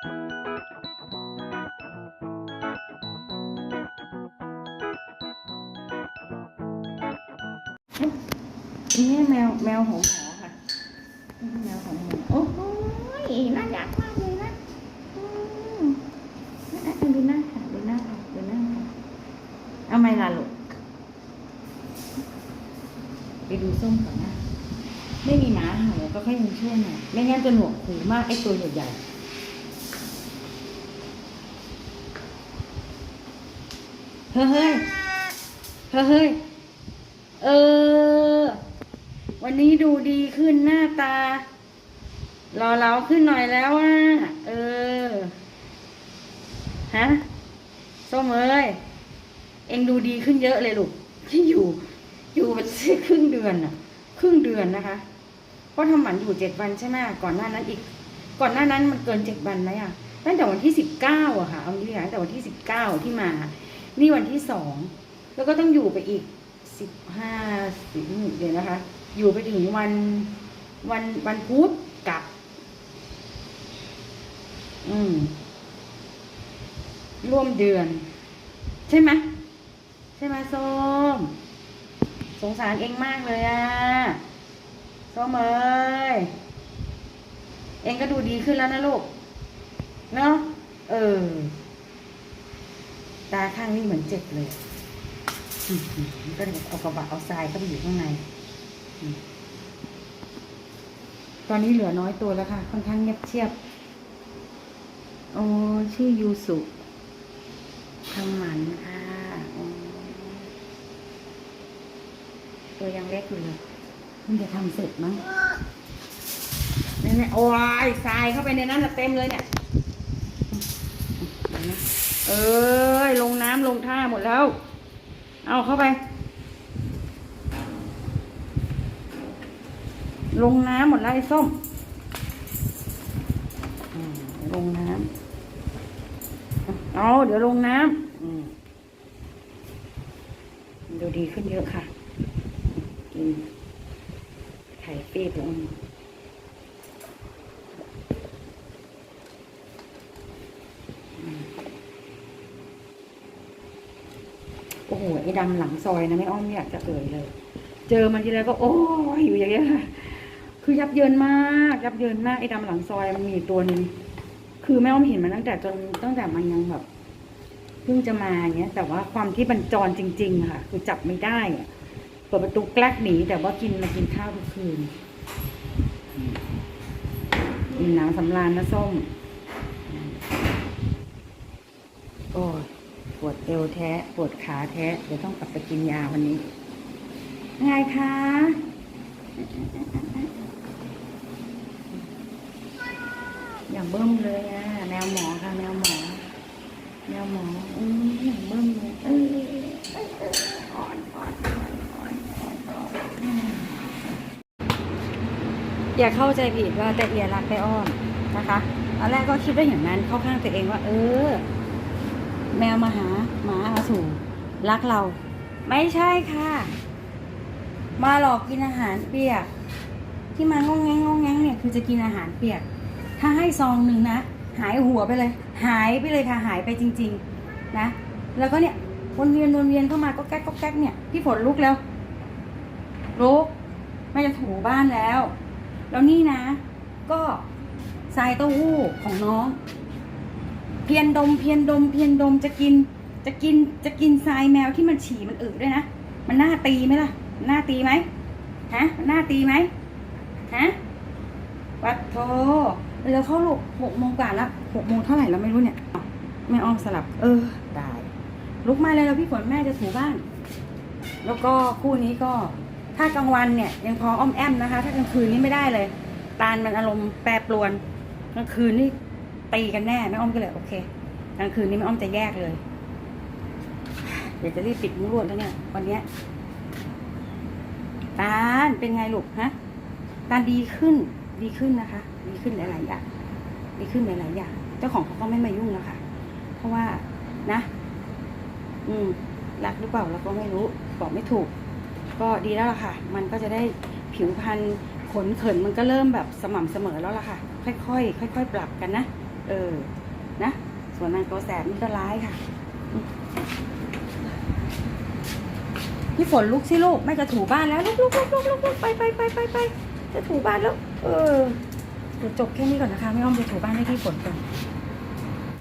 นี่แมวแมวของหมอค่ะแมวของหมอโอ้โหน่ารักมากเลยนะอืมอะอะดูหน้าค่ะดูหน้าค่ะดูหน้าค่ะเอาไม่ล่ะลูกไปดูส้มก่อนนะ ไม่มีหมาเห่าก็แค่ยยังช่วยหน่อยไม่งั้นจะหนวกหูมากไอ้ตัวใหญ่ๆ ฮ้ยเฮ้ยเฮ้ยเออ วันนี้ดูดีขึ้นหน้าตา รอเราขึ้นหน่อยแล้วอะ เออ ฮะส้มเอ้ย เองดูดีขึ้นเยอะเลยลูก ที่อยู่ อยู่เป็นครึ่งเดือนน่ะครึ่งเดือนนะคะ เพราะทำหมันอยู่เจ็ดวันใช่ไหมก่อนหน้านั้นอีก ก่อนหน้านั้นมันเกินเจ็ดวันไหมอะตั้งแต่วันที่สิบเก้าอะค่ะ เอางี้ค่ะตั้งแต่วันที่สิบเก้าที่มา นี่วันที่สอง แล้วก็ต้องอยู่ไปอีกสิบห้าสิบเดี๋ยวนะคะ อยู่ไปถึงวันวันวันพุธกลับ อืม ร่วมเดือน ใช่ไหมใช่ไหมส้มสงสารเองมากเลยอะส้มเอ้ยเองก็ดูดีขึ้นแล้วนะลูก เนาะเออ ตาข้างนี้เหมือนเจ็บเลยก็เลยเอากระบะเอาทรายเข้าไปอยู่ข้างใน ตอนนี้เหลือน้อยตัวแล้วค่ะ ค่อนข้างเงียบเชียบ โอ้ชื่อยูสุทำหมันค่ะตัวยังเล็กอยู่เลยมันจะทำเสร็จมั้งนี่นๆโอ้ยทรายเข้าไปในนั้นเต็มเลยเนี่ย เอ้ยลงน้ำลงท่าหมดแล้ว เอาเข้าไป ลงน้ำหมดแล้วไอ้ส้มลงน้ำเอาเดี๋ยวลงน้ำอืมดูดีขึ้นเยอะค่ะกินไข่ปี๊บลง โอ้โหไอ้ดำหลังซอยนะไม่อ้อมไม่อยากจะเอ่ยเลย เจอมันทีไรก็โอ้ยอยู่อย่างเงี้ยค่ะคือยับเยินมาก ยับเยินมากไอ้ดำหลังซอยมันมีตัวนึงคือแม่อ้อมเห็นมันตั้งแต่จนตั้งแต่มันยังแบบเพิ่งจะมาอย่างเงี้ย แต่ว่าความที่มันจรจริง ๆ ค่ะ คือจับไม่ได้เปิดประตูแกล้กหนีแต่ว่ากินมากินข้าวทุกคืนกินน้ำสำราญนะส้มโอ้ย ปวดเอวแท้ ปวดขาแท้ เดี๋ยวต้องกลับไปกินยาวันนี้ ไงคะอย่างเบิ้มเลยอะแมวหมอค่ะแมวหมอแมวหมออืมอย่างเบิ้มเลยเอออ่อนอ่อนอ่อนอ่อนอ่อนอ่อนอืมอย่าเข้าใจผิดว่าแต่เอียรักแต่อ้อมนะคะตอนแรกก็คิดว่าอย่างนั้นเข้าข้างตัวเองว่า เออ แมวมาหาหมาอาสูรักเรา ไม่ใช่ค่ะ มาหลอกกินอาหารเปียก ที่มางงแงงงงแงงเนี่ยคือจะกินอาหารเปียก ถ้าให้ซองหนึ่งนะหายหัวไปเลย หายไปเลยค่ะหายไปจริง ๆนะ แล้วก็เนี่ยวนเวียนวนเวียนเข้ามาก็แก๊กก็แก๊กเนี่ยพี่ฝนลุกแล้วลุกไม่จะถูบ้านแล้ว แล้วนี่นะ ก็ทรายเต้าหู้ของน้อง เพียนดมเพียนดมเพียนดมจะกิน จะกินจะกินทรายแมวที่มันฉี่มันอึด้วยนะ มันน่าตีไหมล่ะน่าตีไหมฮะมันน่าตีไหมฮะวัดโทแล้วเข้าลูกหกโมงกว่าแล้วหกโมงเท่าไหร่แล้วไม่รู้เนี่ยแม่อ้อมสลับ เออได้ลุกมาเลยแล้วพี่ฝนแม่จะถูบ้าน แล้วก็คู่นี้ก็ถ้ากลางวันเนี่ยยังพออ้อมแอมนะคะ ถ้ากลางคืนนี่ไม่ได้เลย ตาลมันอารมณ์แปรปรวนกลางคืนนี่ ตีกันแน่แม่อ้อมก็เลยโอเคกลางคืนนี้แม่อ้อมจะแยกเลย เดี๋ยวจะรีบปิดมุ้งลวดแล้วเนี่ยวันเนี้ยตาลเป็นไงลูกฮะตาลดีขึ้น ดีขึ้นนะคะ ดีขึ้นหลายๆอย่างดีขึ้นหลายๆอย่างเจ้าของเขาก็ไม่มายุ่งแล้วค่ะ เพราะว่านะ อืมรักหรือเปล่าเราก็ไม่รู้บอกไม่ถูก ก็ดีแล้วล่ะค่ะ มันก็จะได้ผิวพรรณขนเขินมันก็เริ่มแบบสม่ำเสมอแล้วล่ะค่ะ ค่อยๆค่อย ๆ ปรับกันนะ เออ นะ ส่วนนางตัวแสบนี่ก็ร้ายค่ะ พี่ฝนลุกสิลูกแม่จะถูบ้านแล้วลุกลุกลุกลุกลุกลุกไปไปไปไปไปจะถูบ้านแล้ว เออเดี๋ยวจบแค่นี้ก่อนนะคะ ไม่อ้อมไปถูบ้านให้พี่ฝนก่อน